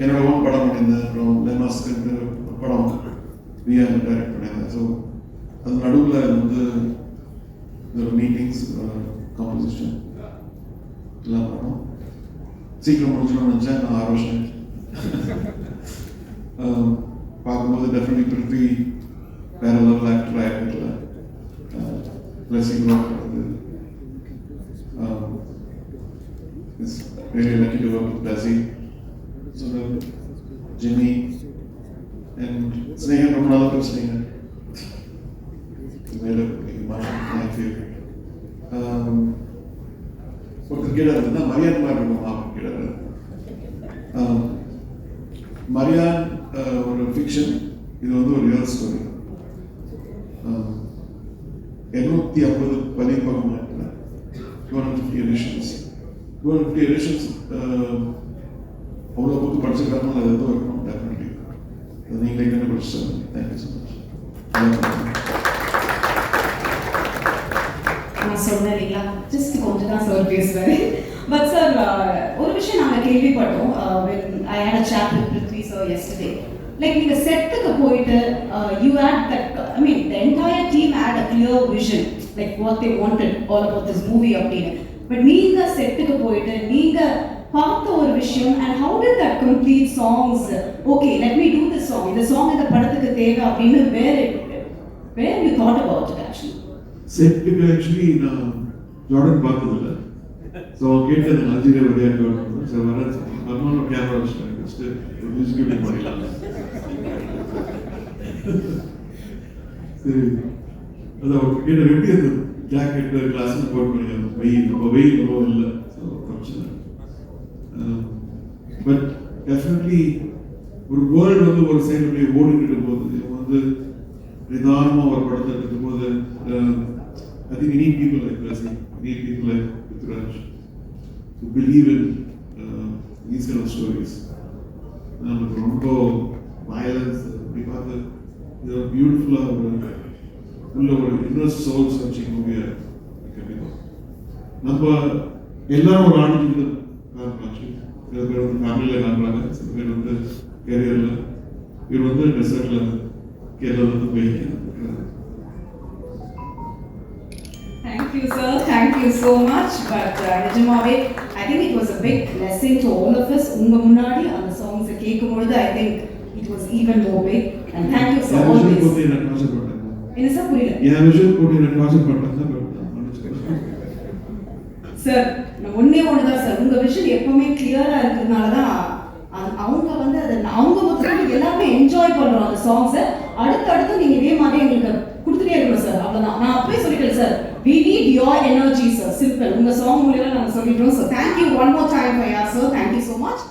என்னோட ஓன் படம் பண்ணியிருந்தேன் அப்புறம் லெமாஸ்க்கு படம் விஆர் டைரக்ட் பண்ணியிருந்தேன் ஸோ அது நடுவில் வந்து மீட்டிங்ஸ் காம்போசிஷன் எல்லாம் பண்ணோம் சீக்கிரம் முடிச்சிடணும்னு நினச்சேன் நான் ஆறு வருஷம் பார்க்கும்போது டெஃபினெட்லி பிருத்வி வேற லெவல் ஆக்டர் ஆகிட்டு பிளஸிங் ஒர்க் பண்ணுறது it's really lucky to work with so Jimmy and Snehan ரொம்ப நாளாக பேசுனீங்க மேலே தேங்க்யூ ஒருத்தர் கீழே இருந்தா மரியான் மாதிரி இருக்கும் மாப்பின் கீழே ஆஹ் மரியான் ஒரு ஃபிக்ஷன் இது வந்து ஒரு ரியல் ஸ்டோரி எண்ணூற்றி ஐம்பது பதிப்பகம் two hundred fifty editions two hundred fifty editions அவ்வளோ புக்கு படிச்சிருக்காங்க அது எதுவும் இருக்கணும் டெஃபினெட்லி அது நீங்களே படிச்சு தேங்க்யூ ஸோ மச் நான் சொன்னேன் இல்லைங்களா? ஜஸ்ட் கொஞ்சம் தான் சார் பேசுவாரு பட் சார் ஒரு விஷயம் நாங்கள் கேள்விப்பட்டோம். I had a chat with Prithvi sir like நீங்க செட்டுக்கு போயிட்டு you had that I mean the entire team had a clear vision like what they wanted all about this movie அப்படின்னு. But நீங்க செட்டுக்கு போயிட்டு நீங்க பார்த்த விஷயம் and how did that complete songs okay let me do this song இந்த song இந்த படத்துக்கு தேவை அப்படின்னு where where you thought about it actually செட்டுக்கு ஆக்சுவலி நான் ஜார்டன் பார்த்ததில்ல. ஸோ கேட்டது அஜிரே வழியாக ஜார்டன் சார் வர வரமான கேமரா வச்சுட்டாங்க ஃபஸ்ட்டு மியூசிக் எப்படி பண்ணிடலாம் சரி. அது அவர் கேட்ட எப்படி அந்த ஜாக்கெட்டு கிளாஸ்ல போட்டு பண்ணி வெயில் நம்ம வெயில் ரொம்ப இல்லை ஸோ பிரச்சனை பட் டெஃபினெட்லி ஒரு வேர்ல்டு வந்து ஒரு சைடு அப்படியே ஓடிக்கிட்டு போகுது. இவங்க வந்து நிதானமாக ஒரு படத்தை எடுக்கும் போது I think any people like ரசி any people like Rudraj to believe in these kind of stories நமக்கு ரொம்ப வயலன்ஸ் அப்படி பார்த்து இது ஒரு பியூட்டிஃபுல்லாக ஒரு உள்ள ஒரு இன்னர் சோல்ஸ் வச்சு மூவியை கண்டிப்பாக நம்ம எல்லாரும் ஒரு ஆண்டுக்கு சில பேர் வந்து ஃபேமிலியில் காண்றாங்க சில பேர் வந்து கேரியரில் இவர் வந்து டெசர்ட்டில் கேரளாவில் போய் Thank you, sir. Thank you so much. But uh, நிஜமாவே I think it was a big blessing to all of us. உங்க முன்னாடி அந்த சாங்ஸ் கேட்கும் பொழுது I think it was even more big. And thank you so என் விஷயம் always. போட்டு எனக்கு torture பண்ணாங்க என்ன சார் புரியல என் விஷயம் போட்டு எனக்கு மன்னிச்சுக்கோங்க சார் ஒன்னே ஒண்ணுதான் சார் உங்க விஷயம் எப்பவுமே கிளியரா இருக்கிறதுனால தான் அவங்க வந்து அதை அவங்க மொத்தம் எல்லாமே என்ஜாய் பண்றோம் அந்த சாங்ஸை அடுத்தடுத்து நீங்க இதே மாதிரி எங்களுக்கு கொடுத்துட்டே இருக்கணும் சார் அவ்வளவுதான். நான் அப்பவே சொல்லிட்டேன் sir we need your energy sir simple உங்க சாங் மூலியமா நாங்க சொல்லிட்டோம் sir thank you one more time for யார் sir thank you so much